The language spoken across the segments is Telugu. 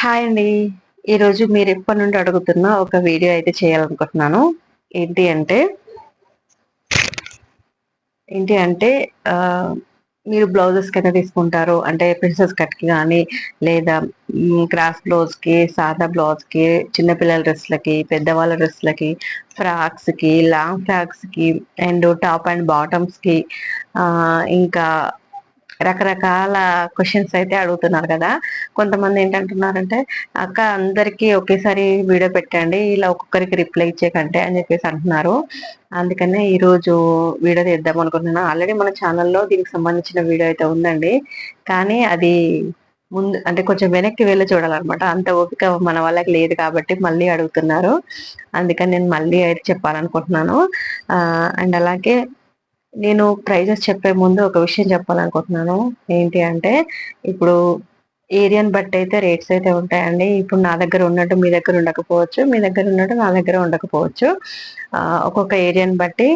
హాయ్ అండి. ఈరోజు మీరు ఎప్పటి నుండి అడుగుతున్న ఒక వీడియో అయితే చేయాలనుకుంటున్నాను. ఏంటి అంటే ఏంటి అంటే మీరు బ్లౌజెస్ కింద తీసుకుంటారు. అంటే ప్రిన్సెస్ కట్కి కానీ లేదా క్రాస్ బ్లౌజ్కి సాదా బ్లౌజ్కి చిన్నపిల్లల డ్రెస్లకి పెద్దవాళ్ళ డ్రెస్లకి ఫ్రాక్స్కి లాంగ్ ఫ్రాక్స్కి అండ్ టాప్ అండ్ బాటమ్స్కి ఇంకా రకరకాల క్వశ్చన్స్ అయితే అడుగుతున్నారు కదా. కొంతమంది ఏంటంటున్నారంటే అక్క అందరికీ ఒకేసారి వీడియో పెట్టండి ఇలా ఒక్కొక్కరికి రిప్లై ఇచ్చేకంటే అని చెప్పేసి అంటున్నారు. అందుకనే ఈరోజు వీడియో తీద్దాం అనుకుంటున్నాను. ఆల్రెడీ మన ఛానల్లో దీనికి సంబంధించిన వీడియో అయితే ఉందండి. కానీ అది ముందు అంటే కొంచెం వెనక్కి వెళ్ళి చూడాలన్నమాట. అంత ఓపిక మన వాళ్ళకి లేదు కాబట్టి మళ్ళీ అడుగుతున్నారు. అందుకని నేను మళ్ళీ అయితే చెప్పాలనుకుంటున్నాను. అండ్ అలాగే నేను ప్రైజెస్ చెప్పే ముందు ఒక విషయం చెప్పాలనుకుంటున్నాను. ఏంటి అంటే ఇప్పుడు ఏరియాని బట్టి అయితే రేట్స్ అయితే ఉంటాయండి. ఇప్పుడు నా దగ్గర ఉన్నట్టు మీ దగ్గర ఉండకపోవచ్చు మీ దగ్గర ఉన్నట్టు నా దగ్గర ఉండకపోవచ్చు. ఒక్కొక్క ఏరియాని బట్టి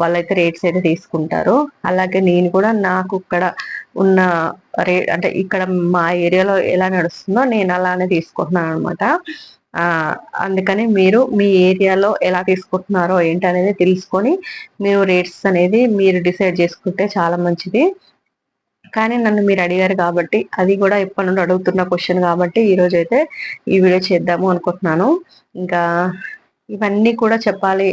వాళ్ళైతే రేట్స్ అయితే తీసుకుంటారు. అలాగే నేను కూడా నాకు ఇక్కడ ఉన్న రే అంటే ఇక్కడ మా ఏరియాలో ఎలా నడుస్తుందో నేను అలానే తీసుకుంటున్నాను అనమాట అందుకని మీరు మీ ఏరియాలో ఎలా తీసుకుంటున్నారో ఏంటి అనేది తెలుసుకొని మీరు రేట్స్ అనేది మీరు డిసైడ్ చేసుకుంటే చాలా మంచిది. కానీ నన్ను మీరు అడిగారు కాబట్టి అది కూడా ఎప్పటి నుండి అడుగుతున్న క్వశ్చన్ కాబట్టి ఈరోజు అయితే ఈ వీడియో చేద్దాము అనుకుంటున్నాను. ఇంకా ఇవన్నీ కూడా చెప్పాలి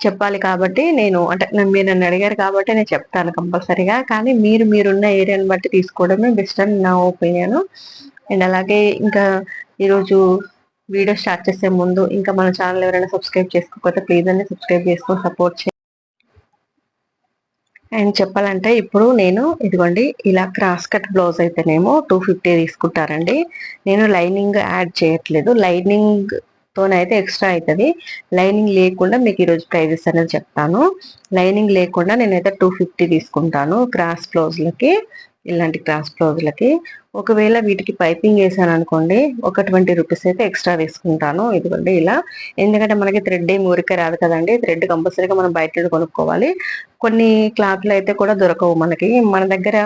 చెప్పాలి కాబట్టి నేను అంటే మీరు నన్ను అడిగారు కాబట్టి నేను చెప్తాను కంపల్సరీగా. కానీ మీరు మీరున్న ఏరియాని బట్టి తీసుకోవడమే బెస్ట్ అని నా ఒపీనియన్. అండ్ అలాగే ఇంకా ఈరోజు వీడియో స్టార్ట్ చేసే ముందు ఇంకా మన ఛానల్ ఎవరైనా సబ్స్క్రైబ్ చేసుకోకపోతే ప్లీజ్ అన్ని సబ్స్క్రైబ్ చేసుకొని సపోర్ట్ చేయండి. అండ్ చెప్పాలంటే ఇప్పుడు నేను ఇదిగోండి ఇలా క్రాస్ కట్ బ్లౌజ్ అయితేనేమో టూ ఫిఫ్టీ తీసుకుంటారండి నేను లైనింగ్ యాడ్ చేయట్లేదు. లైనింగ్ తోనైతే ఎక్స్ట్రా అవుతుంది లైనింగ్ లేకుండా మీకు ఈరోజు ప్రైజెస్ అనేది చెప్తాను. లైనింగ్ లేకుండా నేనైతే టూ ఫిఫ్టీ తీసుకుంటాను క్రాస్ బ్లౌజ్లకి. ఇలాంటి క్రాస్ బ్లౌజ్లకి ఒకవేళ వీటికి పైపింగ్ వేసాను అనుకోండి ఒక ట్వంటీ రూపీస్ అయితే ఎక్స్ట్రా తీసుకుంటాను ఇదిగోండి ఇలా. ఎందుకంటే మనకి థ్రెడ్ ఏమి ఊరికే రాదు కదండి. థ్రెడ్ కంపల్సరీగా మనం బయట కొనుక్కోవాలి. కొన్ని క్లాత్లు అయితే కూడా దొరకవు మనకి. మన దగ్గర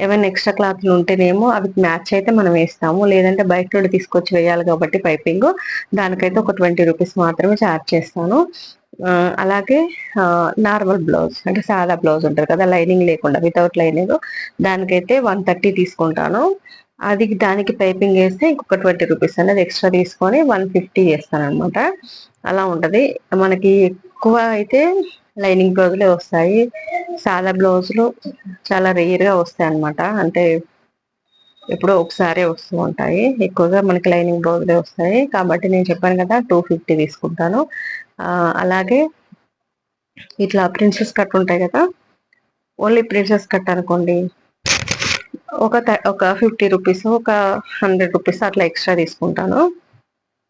ఏమైనా ఎక్స్ట్రా క్లాత్లు ఉంటేనేమో అవి మ్యాచ్ అయితే మనం వేస్తాము. లేదంటే బయట నుండి తీసుకొచ్చి వేయాలి కాబట్టి పైపింగ్. దానికైతే ఒక ట్వంటీ రూపీస్ మాత్రమే ఛార్జ్ చేస్తాను. అలాగే నార్మల్ బ్లౌజ్ అంటే సాదా బ్లౌజ్ ఉంటుంది కదా లైనింగ్ లేకుండా వితౌట్ లైనింగ్ దానికైతే వన్ థర్టీ తీసుకుంటాను. అది దానికి పైపింగ్ వేస్తే ఇంకొక ట్వంటీ రూపీస్ అనేది ఎక్స్ట్రా తీసుకొని వన్ ఫిఫ్టీ చేస్తాను అనమాట అలా ఉంటుంది. మనకి ఎక్కువ అయితే లైనింగ్ బ్లౌజులే వస్తాయి. సాదా బ్లౌజులు చాలా రేర్గా వస్తాయి అనమాట అంటే ఎప్పుడో ఒకసారి వస్తూ ఉంటాయి. ఎక్కువగా మనకి లైనింగ్ బ్లౌజులే వస్తాయి. కాబట్టి నేను చెప్పాను కదా టూ ఫిఫ్టీ తీసుకుంటాను. అలాగే ఇట్లా ప్రిన్సెస్ కట్ ఉంటాయి కదా. ఓన్లీ ప్రిన్సెస్ కట్ అనుకోండి. ఒక ఒక ఫిఫ్టీ రూపీస్ ఒక హండ్రెడ్ రూపీస్ అట్లా ఎక్స్ట్రా తీసుకుంటాను.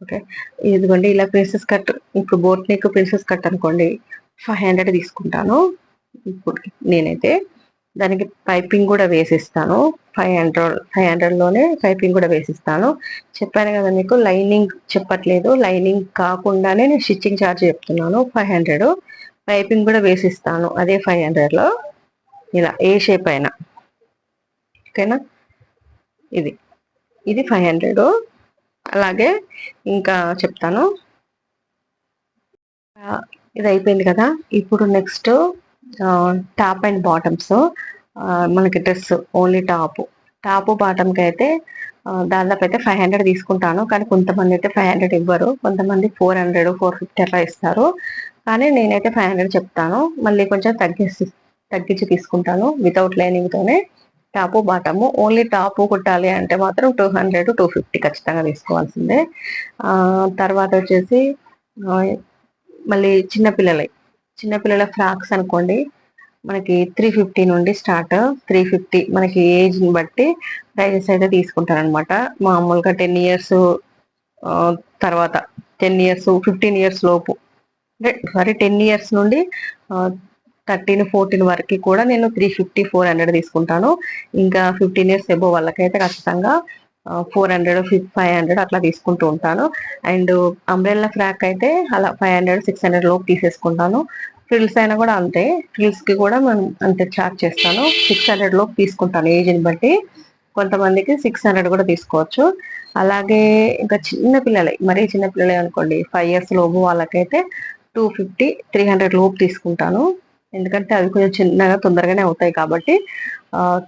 ఓకే. ఇదిగోండి ఇలా ప్రిన్సెస్ కట్ ఇప్పుడు బోట్ నెక్ ప్రిన్సెస్ కట్ అనుకోండి. ఫైవ్ హండ్రెడ్ తీసుకుంటాను. ఇప్పుడు నేనైతే దానికి పైపింగ్ కూడా వేసిస్తాను. ఫైవ్ హండ్రెడ్ ఫైవ్ హండ్రెడ్లోనే పైపింగ్ కూడా వేసిస్తాను. చెప్పాను కదా మీకు లైనింగ్ చెప్పట్లేదు. లైనింగ్ కాకుండానే నేను స్టిచ్చింగ్ ఛార్జ్ చెప్తున్నాను. Five hundred. పైపింగ్ కూడా వేసిస్తాను. అదే ఫైవ్ హండ్రెడ్లో ఇలా ఏ షేప్ అయినా. ఓకేనా? ఇది. ఇది ఫైవ్ హండ్రెడ్. అలాగే ఇంకా చెప్తాను. ఇది అయిపోయింది కదా. ఇప్పుడు నెక్స్ట్ టాప్ అండ్ బాటమ్స్. మనకి డ్రెస్ ఓన్లీ టాప్. టాప్ బాటమ్కి అయితే దాదాపు అయితే ఫైవ్ హండ్రెడ్ తీసుకుంటాను. కానీ కొంతమంది అయితే ఫైవ్ హండ్రెడ్ ఇవ్వరు. కొంతమంది ఫోర్ హండ్రెడ్ ఫోర్ ఫిఫ్టీ అట్లా ఇస్తారు. కానీ నేనైతే ఫైవ్ హండ్రెడ్ చెప్తాను. మళ్ళీ కొంచెం తగ్గించి తగ్గించి తీసుకుంటాను. వితౌట్ లైనింగ్తోనే టాపు బాటము. ఓన్లీ టాపు కుట్టాలి అంటే మాత్రం టూ హండ్రెడ్ టూ ఫిఫ్టీ ఖచ్చితంగా తీసుకోవాల్సిందే. తర్వాత వచ్చేసి మళ్ళీ చిన్నపిల్లలై చిన్నపిల్లల ఫ్రాక్స్ అనుకోండి మనకి త్రీ ఫిఫ్టీ నుండి స్టార్ట్ త్రీ ఫిఫ్టీ మనకి ఏజ్ని బట్టి ప్రైజెస్ అయితే తీసుకుంటారనమాట మామూలుగా టెన్ ఇయర్స్ తర్వాత టెన్ ఇయర్స్ ఫిఫ్టీన్ ఇయర్స్ లోపు. అంటే సారీ టెన్ ఇయర్స్ నుండి థర్టీన్ ఫోర్టీన్ వరకు కూడా నేను త్రీ ఫిఫ్టీ ఫోర్ హండ్రెడ్ తీసుకుంటాను. ఇంకా ఫిఫ్టీన్ ఇయర్స్ ఎబో వాళ్ళకైతే ఖచ్చితంగా ఫోర్ హండ్రెడ్ ఫైవ్ హండ్రెడ్ అట్లా తీసుకుంటూ ఉంటాను. అండ్ అంబ్రెల్లా ఫ్రాక్ అయితే అలా ఫైవ్ హండ్రెడ్ సిక్స్ హండ్రెడ్ లోపు తీసేసుకుంటాను. ఫ్రిల్స్ అయినా కూడా అంతే. ఫ్రిల్స్కి కూడా మనం అంతే చార్జ్ చేస్తాను. సిక్స్ హండ్రెడ్ లోపు తీసుకుంటాను ఏజ్ని బట్టి. కొంతమందికి సిక్స్ హండ్రెడ్ కూడా తీసుకోవచ్చు. అలాగే ఇంకా చిన్న పిల్లలే. మరీ చిన్న పిల్లలే అనుకోండి. ఫైవ్ ఇయర్స్ లోపు వాళ్ళకైతే టూ ఫిఫ్టీ త్రీ హండ్రెడ్ లోపు తీసుకుంటాను. ఎందుకంటే అవి కొంచెం చిన్నగా తొందరగానే అవుతాయి కాబట్టి.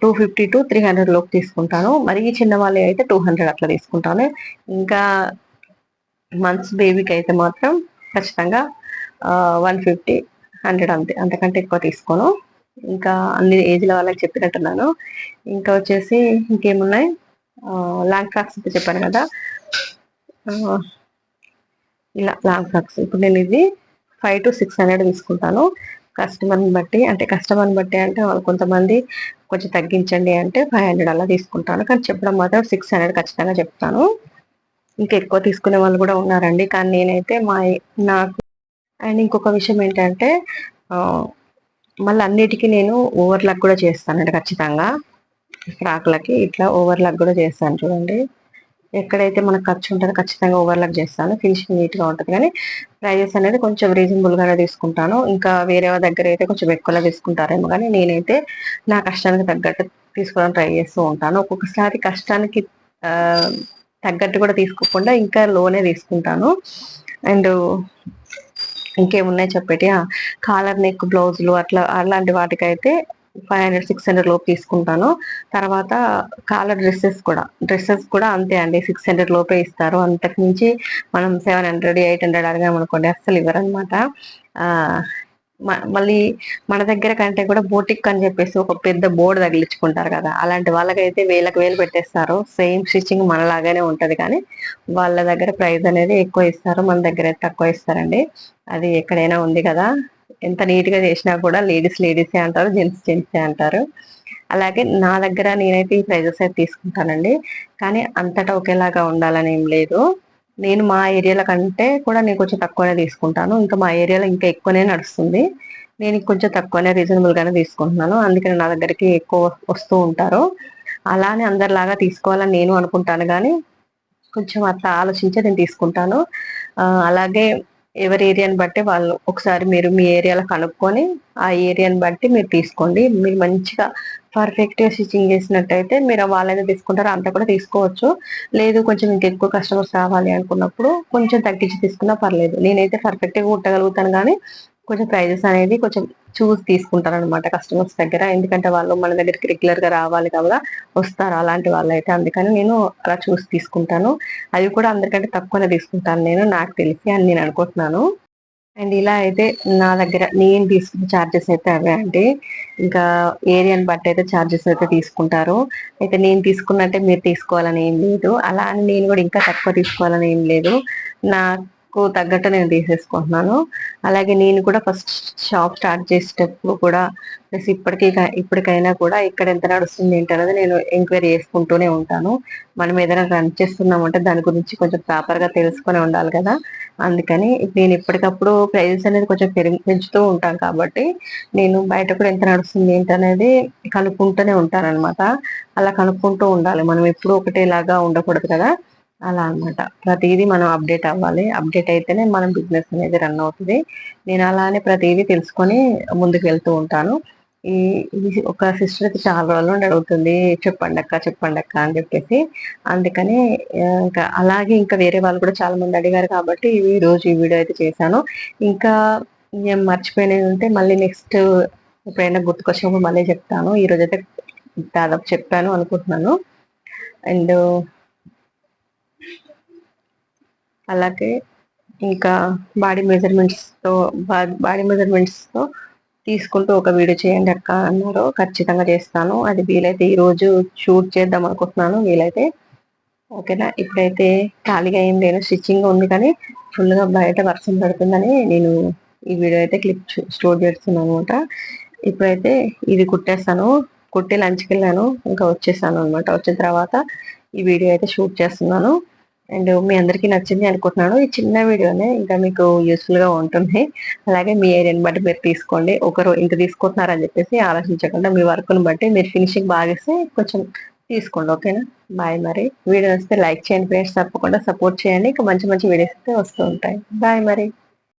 Two fifty to three hundred లోపు తీసుకుంటాను. మరీ చిన్న వాళ్ళే అయితే టూ హండ్రెడ్ అట్లా తీసుకుంటాను. ఇంకా మంత్స్ బేబీకి అయితే మాత్రం ఖచ్చితంగా వన్ ఫిఫ్టీ హండ్రెడ్ అంతే అంతకంటే ఎక్కువ తీసుకోను. ఇంకా అన్ని ఏజ్ల వాళ్ళకి చెప్పినట్టున్నాను. ఇంకా వచ్చేసి ఇంకేమున్నాయి? లాంగ్ ఫ్రాక్స్ అయితే చెప్పాను కదా. ఇలా లాంగ్ ఫ్రాక్స్ ఇప్పుడు నేను ఇది ఫైవ్ టు సిక్స్ హండ్రెడ్ తీసుకుంటాను. కస్టమర్ని బట్టి అంటే కస్టమర్ని బట్టి అంటే వాళ్ళు కొంతమంది కొంచెం తగ్గించండి అంటే ఫైవ్ హండ్రెడ్ అలా తీసుకుంటాను. కానీ చెప్పడం మాత్రం సిక్స్ హండ్రెడ్ ఖచ్చితంగా చెప్తాను. ఇంకా ఎక్కువ తీసుకునే వాళ్ళు కూడా ఉన్నారండి. కానీ నేనైతే మా నాకు అండ్ ఇంకొక విషయం ఏంటంటే మళ్ళీ అన్నిటికీ నేను ఓవర్లాక్ కూడా చేస్తానండి ఖచ్చితంగా. ఫ్రాక్లకి ఇట్లా ఓవర్లాక్ కూడా చేస్తాను చూడండి. ఎక్కడైతే మనకు ఖర్చు ఉంటుందో ఖచ్చితంగా ఓవర్లాక్ చేస్తాను. ఫినిషింగ్ నీట్గా ఉంటుంది. కానీ ప్రైజెస్ అనేది కొంచెం రీజనబుల్గానే తీసుకుంటాను. ఇంకా వేరే దగ్గర అయితే కొంచెం ఎక్కువలా తీసుకుంటారేమో కానీ నేనైతే నా కష్టానికి తగ్గట్టు తీసుకోవడానికి ట్రై చేస్తూ ఉంటాను. ఒక్కొక్కసారి కష్టానికి తగ్గట్టు కూడా తీసుకోకుండా ఇంకా లోనే తీసుకుంటాను. అండ్ ఇంకేమున్నాయి చెప్పేటి? కాలర్ నెక్ బ్లౌజులు అట్లా అలాంటి వాటికైతే ఫైవ్ హండ్రెడ్ సిక్స్ హండ్రెడ్ లోపు తీసుకుంటాను. తర్వాత కాలర్ డ్రెస్సెస్ కూడా డ్రెస్సెస్ కూడా అంతే అండి. సిక్స్ హండ్రెడ్ లోపే ఇస్తారు. అంతకు మించి మనం సెవెన్ హండ్రెడ్ ఎయిట్ హండ్రెడ్ అడిగామనుకోండి అస్సలు ఇవ్వరనమాట మళ్ళీ మన దగ్గర కంటే కూడా బోటిక్ అని చెప్పేసి ఒక పెద్ద బోర్డు తగిలించుకుంటారు కదా. అలాంటి వాళ్ళకైతే వేలకు వేలు పెట్టేస్తారు. సేమ్ స్టిచ్చింగ్ మనలాగానే ఉంటది కానీ వాళ్ళ దగ్గర ప్రైస్ అనేది ఎక్కువ ఇస్తారు. మన దగ్గర తక్కువ ఇస్తారండి. అది ఎక్కడైనా ఉంది కదా. ఎంత నీట్గా చేసినా కూడా లేడీస్ లేడీసే అంటారు జెంట్స్ జెంట్సే అంటారు. అలాగే నా దగ్గర నేనైతే ఈ ప్రైజెస్ అయితే తీసుకుంటానండి. కానీ అంతటా ఒకేలాగా ఉండాలని ఏం లేదు. నేను మా ఏరియాల కంటే కూడా నేను కొంచెం తక్కువనే తీసుకుంటాను. ఇంకా మా ఏరియాలో ఇంకా ఎక్కువనే నడుస్తుంది. నేను కొంచెం తక్కువనే రీజనబుల్ గానే తీసుకుంటున్నాను. అందుకని నా దగ్గరికి ఎక్కువ వస్తూ ఉంటారు. అలానే అందరిలాగా తీసుకోవాలని నేను అనుకుంటాను. కానీ కొంచెం అట్లా ఆలోచించి నేను తీసుకుంటాను. అలాగే ఎవరి ఏరియాని బట్టి వాళ్ళు ఒకసారి మీరు మీ ఏరియాలో కనుక్కొని ఆ ఏరియాని బట్టి మీరు తీసుకోండి. మీరు మంచిగా పర్ఫెక్ట్గా స్టిచ్చింగ్ చేసినట్టయితే మీరు వాళ్ళైతే తీసుకుంటారో అంత కూడా తీసుకోవచ్చు. లేదు కొంచెం ఇంకా ఎక్కువ కస్టమర్స్ రావాలి అనుకున్నప్పుడు కొంచెం తగ్గించి తీసుకున్నా పర్లేదు. నేనైతే పర్ఫెక్ట్గా కుట్టగలుగుతాను కానీ కొంచెం ప్రైజెస్ అనేది కొంచెం చూసి తీసుకుంటారు అనమాట కస్టమర్స్ దగ్గర. ఎందుకంటే వాళ్ళు మన దగ్గరికి రెగ్యులర్గా రావాలి కదా వస్తారు అలాంటి వాళ్ళు అయితే అందుకని నేను అలా చూసి తీసుకుంటాను. అవి కూడా అందరికంటే తక్కువనే తీసుకుంటాను నేను నాకు తెలిసి అని నేను అనుకుంటున్నాను. అండ్ ఇలా అయితే నా దగ్గర నేను తీసుకున్న ఛార్జెస్ అయితే అవే అండి. ఇంకా ఏరియాని బట్టి అయితే ఛార్జెస్ అయితే తీసుకుంటారు. అయితే నేను తీసుకున్నట్టే మీరు తీసుకోవాలని ఏం లేదు. అలా అని నేను కూడా ఇంకా తక్కువ తీసుకోవాలని ఏం లేదు. నా నాకు తగ్గట్టు నేను తీసేసుకుంటున్నాను. అలాగే నేను కూడా ఫస్ట్ షాప్ స్టార్ట్ చేసేటప్పుడు కూడా ప్లస్ ఇప్పటికీ ఇప్పటికైనా కూడా ఇక్కడ ఎంత నడుస్తుంది ఏంటి అనేది నేను ఎంక్వైరీ చేసుకుంటూనే ఉంటాను. మనం ఏదైనా రన్ చేస్తున్నామంటే దాని గురించి కొంచెం ప్రాపర్గా తెలుసుకొని ఉండాలి కదా. అందుకని నేను ఎప్పటికప్పుడు ప్రైజెస్ అనేది కొంచెం పెంచుతూ ఉంటాను కాబట్టి నేను బయట కూడా ఎంత నడుస్తుంది ఏంటి అనేది కనుక్కుంటూనే ఉంటాను అనమాట అలా కనుక్కుంటూ ఉండాలి. మనం ఎప్పుడు ఒకటేలాగా ఉండకూడదు కదా. అలా అనమాట ప్రతిదీ మనం అప్డేట్ అవ్వాలి. అప్డేట్ అయితేనే మనం బిజినెస్ అనేది రన్ అవుతుంది. నేను అలానే ప్రతిదీ తెలుసుకొని ముందుకు వెళ్తూ ఉంటాను. ఈ ఒక సిస్టర్ అయితే చాలా రోజులు నుండి అడుగుతుంది చెప్పండి అక్క చెప్పండి అక్క అని చెప్పేసి. అందుకని ఇంకా అలాగే ఇంకా వేరే వాళ్ళు కూడా చాలా మంది అడిగారు కాబట్టి ఈ రోజు ఈ వీడియో అయితే చేశాను. ఇంకా నేను మర్చిపోయినది ఉంటే మళ్ళీ నెక్స్ట్ ఎప్పుడైనా గుర్తుకొచ్చినప్పుడు మళ్ళీ చెప్తాను. ఈ రోజు అయితే దాదాపు చెప్పాను అనుకుంటున్నాను. అండ్ అలాగే ఇంకా బాడీ మెజర్మెంట్స్తో బాడీ మెజర్మెంట్స్తో తీసుకుంటూ ఒక వీడియో చేయండి అక్క అన్నారు. ఖచ్చితంగా చేస్తాను. అది వీలైతే ఈరోజు షూట్ చేద్దాం అనుకుంటున్నాను. వీలైతే ఓకేనా? ఇప్పుడైతే ఖాళీగా ఏం లేను స్టిచ్చింగ్ ఉంది కానీ ఫుల్గా బయట వర్షం పడుతుందని నేను ఈ వీడియో అయితే క్లిప్ స్టోర్ చేస్తున్నాను అనమాట. ఇప్పుడైతే ఇది కుట్టేస్తాను. కుట్టి లంచ్కి వెళ్ళాను. ఇంకా వచ్చేసాను అనమాట. వచ్చిన తర్వాత ఈ వీడియో అయితే షూట్ చేస్తున్నాను. అండ్ మీ అందరికీ నచ్చింది అనుకుంటున్నాను. ఈ చిన్న వీడియోనే ఇంకా మీకు యూస్ఫుల్గా ఉంటుంది. అలాగే మీ ఏరియాని బట్టి మీరు తీసుకోండి. ఒకరు ఇంత తీసుకుంటున్నారని చెప్పేసి ఆలోచించకుండా మీ వర్క్ని బట్టి మీరు ఫినిషింగ్ బాగిస్తే కొంచెం తీసుకోండి. ఓకేనా? బాయ్ మరి. వీడియో వస్తే లైక్ చేయండి ఫ్రెండ్స్ తప్పకుండా సపోర్ట్ చేయండి. ఇంకా మంచి మంచి వీడియోస్ అయితే వస్తూ ఉంటాయి. బాయ్ మరి.